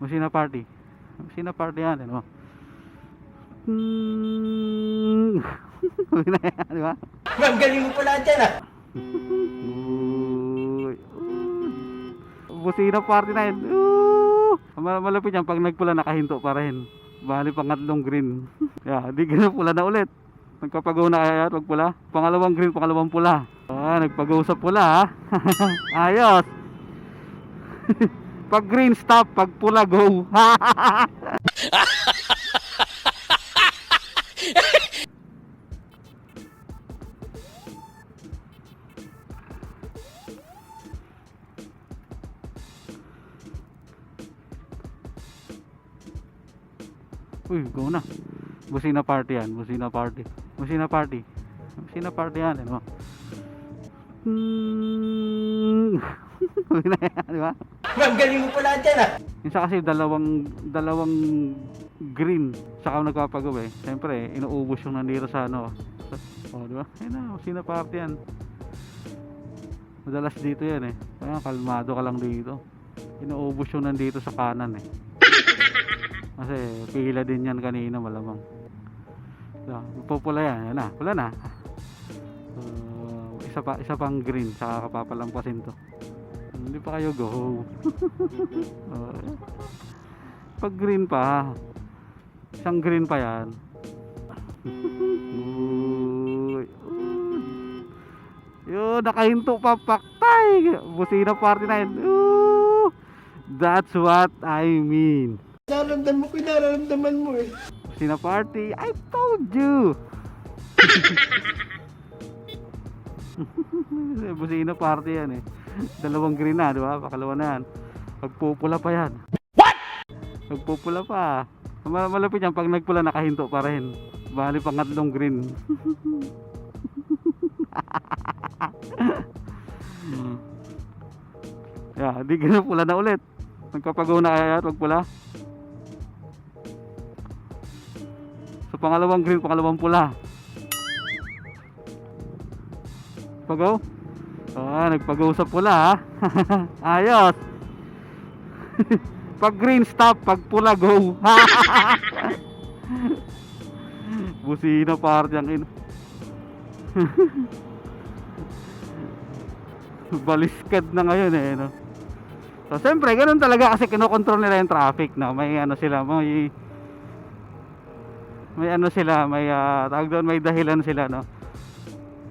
Musina party. Musina party yan, ano? Hmm. Di ba? Ang galing mo pala dyan ah. Uy. Busina party na yun. Mal- Malapit yan. Pag nagpula, nakahinto pa rin. Bali pangatlong green. yeah, di ganun pula na ulit. Nagpapagaw na kaya at pula. Pangalawang green, pangalawang pula. Ah, nagpagaw sa pula ha. Ayos. Pag green stop, pag pula go. Uy, go na. Busina party yan. Busina party. Busina party. Busina party yan. Ano? Hmm. Di ba? Ang galing mo pala dyan ah. Minsan kasi dalawang dalawang green saka nagpapagaw eh. Siyempre, inuubos yung nandito sa ano. Sa, oh, di ba? Ayun na, busina party yan. Madalas dito yan eh. Kaya kalmado ka lang dito. Inuubos yung nandito sa kanan eh. Kasi pila din yan kanina malamang. So, pupula yan. Yan na. Pula na. Uh, isa pa isa pang green saka kapapalampasin to. Hindi pa kayo go. Oh. Pag green pa. Isang green pa yan. Uy. Yun, nakahinto pa paktay. Busina party na yun. Ooh. That's what I mean. Nararamdaman ko yung nararamdaman mo eh. Busina party. I told you. Busina party yan eh. Dalawang green na, di ba? Pakalawa na yan. Pagpupula pa yan. What? Pagpupula pa. Ma- Malapit yan. Pag nagpula, nakahinto pa rin. Bali pangatlong green. yeah, di ganun pula na ulit. Nagpapagaw na kaya at pagpula. Sa pangalawang green, pangalawang pula. Pagaw? Ah, nagpagaw sa pula ha. Ayos. pag green stop, pag pula go. Busina party ang in. Baliskad na ngayon eh, no. So, siyempre, ganun talaga kasi kinokontrol nila yung traffic, no. May ano sila, may may ano sila, may ah, tawag doon, may dahilan sila, no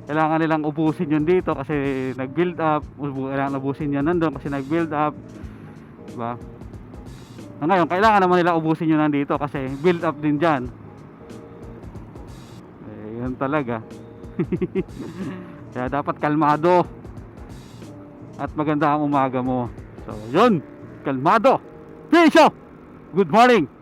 kailangan nilang ubusin yun dito kasi nag-build up. Kailangan ubusin yun nandun kasi nag-build up. Diba? Na ngayon kailangan naman nila ubusin yun nandito kasi build up din dyan. Eh yun talaga. Kaya dapat kalmado. At maganda ang umaga mo. So yun. Kalmado. Pisyo good morning